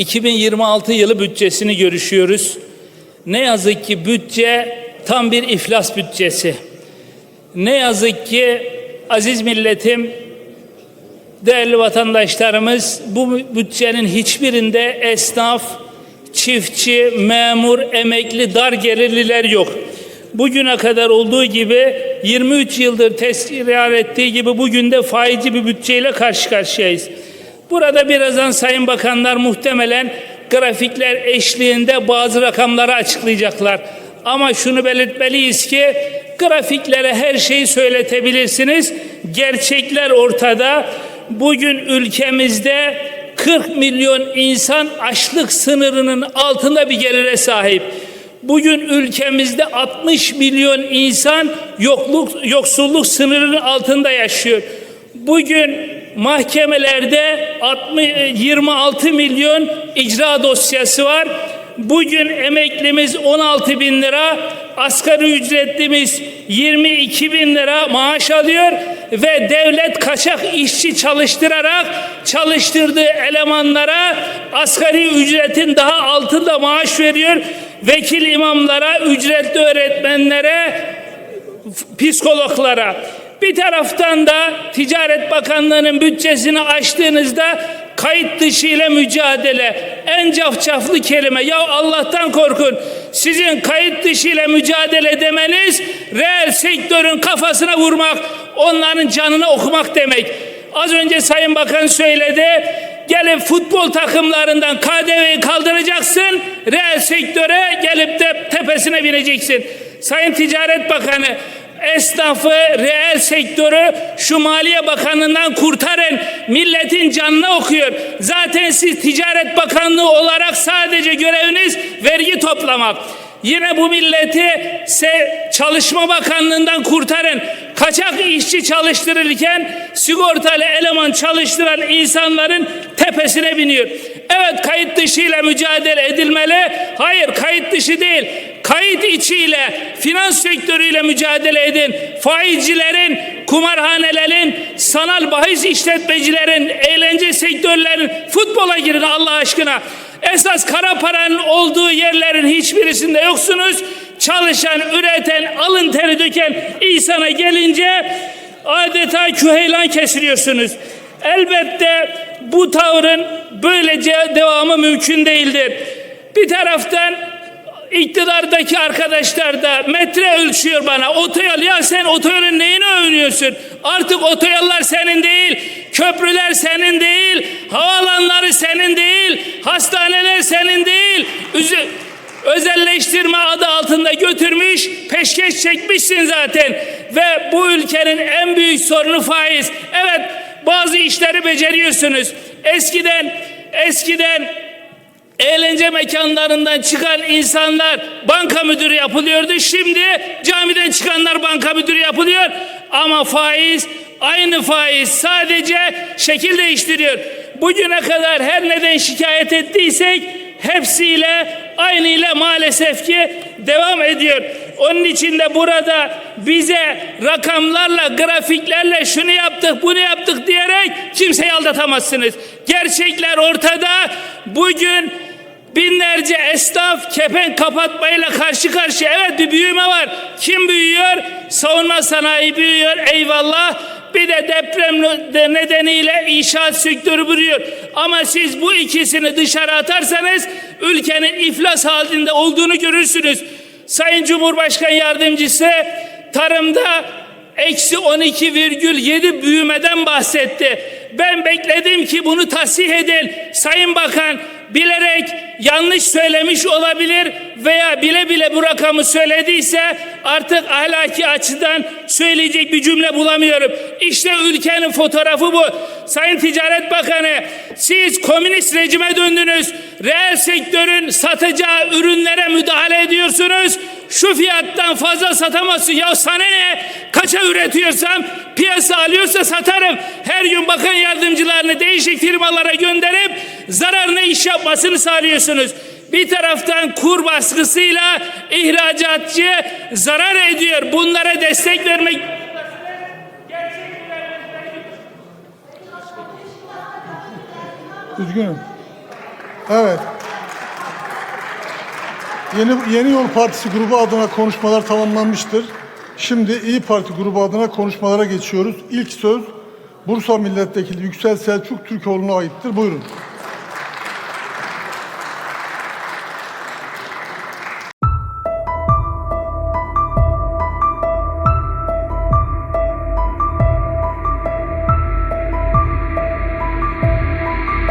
2026 yılı bütçesini görüşüyoruz. Ne yazık ki bütçe tam bir iflas bütçesi. Ne yazık ki aziz milletim, değerli vatandaşlarımız bu bütçenin hiçbirinde esnaf, çiftçi, memur, emekli, dar gelirliler yok. Bugüne kadar olduğu gibi 23 yıldır tesir ettiği gibi bugün de faizci bir bütçeyle karşı karşıyayız. Burada birazdan Sayın Bakanlar muhtemelen grafikler eşliğinde bazı rakamları açıklayacaklar. Ama şunu belirtmeliyiz ki grafiklere her şeyi söyletebilirsiniz. Gerçekler ortada. Bugün ülkemizde 40 milyon insan açlık sınırının altında bir gelire sahip. Bugün ülkemizde 60 milyon insan yokluk yoksulluk sınırının altında yaşıyor. Bugün mahkemelerde 60, 26 milyon icra dosyası var. Bugün emeklimiz 16 bin lira, asgari ücretlimiz 22 bin lira maaş alıyor ve devlet kaçak işçi çalıştırarak çalıştırdığı elemanlara asgari ücretin daha altında maaş veriyor. Vekil imamlara, ücretli öğretmenlere, psikologlara. Bir taraftan da Ticaret Bakanlığı'nın bütçesini açtığınızda kayıt dışı ile mücadele. En cafcaflı kelime. Ya Allah'tan korkun. Sizin kayıt dışı ile mücadele demeniz reel sektörün kafasına vurmak, onların canını okumak demek. Az önce Sayın Bakan söyledi. Gelip futbol takımlarından KDV'yi kaldıracaksın. Reel sektöre gelip de tepesine bineceksin. Sayın Ticaret Bakanı esnafı, reel sektörü şu Maliye Bakanı'ndan kurtarın. Milletin canına okuyor. Zaten siz Ticaret Bakanlığı olarak sadece göreviniz vergi toplamak. Yine bu milleti Çalışma Bakanlığı'ndan kurtarın. Kaçak işçi çalıştırırken sigortalı eleman çalıştıran insanların tepesine biniyor. Evet kayıt dışıyla mücadele edilmeli. Hayır kayıt dışı değil. Kayıt içiyle, finans sektörüyle mücadele edin. Faizcilerin, kumarhanelerin, sanal bahis işletmecilerin, eğlence sektörlerin futbola girin Allah aşkına. Esas kara paranın olduğu yerlerin hiçbirisinde yoksunuz. Çalışan, üreten, alın teri döken insana gelince adeta küheylan kesiliyorsunuz. Elbette bu tavrın böylece devamı mümkün değildir. Bir taraftan iktidardaki arkadaşlar da metre ölçüyor bana. Otoyol ya sen otoyolun neyini övünüyorsun? Artık otoyollar senin değil, köprüler senin değil, havaalanları senin değil, hastaneler senin değil. Üzü özelleştirme adı altında götürmüş, peşkeş çekmişsin zaten. Ve bu ülkenin en büyük sorunu faiz. Evet, bazı işleri beceriyorsunuz. Eskiden eskiden eğlence mekanlarından çıkan insanlar banka müdürü yapılıyordu. Şimdi camiden çıkanlar banka müdürü yapılıyor. Ama faiz aynı faiz sadece şekil değiştiriyor. Bugüne kadar her neden şikayet ettiysek hepsiyle aynı ile maalesef ki devam ediyor. Onun için de burada bize rakamlarla, grafiklerle şunu yaptık, bunu yaptık diyerek kimseyi aldatamazsınız. Gerçekler ortada. Bugün binlerce esnaf kepenk kapatmayla karşı karşıya. Evet bir büyüme var. Kim büyüyor? Savunma sanayi büyüyor. Eyvallah. Bir de deprem nedeniyle inşaat sektörü büyüyor. Ama siz bu ikisini dışarı atarsanız ülkenin iflas halinde olduğunu görürsünüz. Sayın Cumhurbaşkanı Yardımcısı tarımda eksi 12,7 büyümeden bahsetti. Ben bekledim ki bunu tasih edin. Sayın Bakan bilerek yanlış söylemiş olabilir veya bile bile bu rakamı söylediyse artık ahlaki açıdan söyleyecek bir cümle bulamıyorum. İşte ülkenin fotoğrafı bu. Sayın Ticaret Bakanı siz komünist rejime döndünüz. Reel sektörün satacağı ürünlere müdahale ediyorsunuz. Şu fiyattan fazla satamazsın. Ya sana ne? Kaça üretiyorsam piyasa alıyorsa satarım. Her gün bakan yardımcılarını değişik firmalara gönderip zararına iş yapmasını sağlıyorsunuz. Bir taraftan kur baskısıyla ihracatçı zarar ediyor. Bunlara destek vermek Üzgünüm. Evet. Yeni Yeni Yol Partisi grubu adına konuşmalar tamamlanmıştır. Şimdi İyi Parti grubu adına konuşmalara geçiyoruz. İlk söz Bursa Milletvekili Yüksel Selçuk Türkoğlu'na aittir. Buyurun.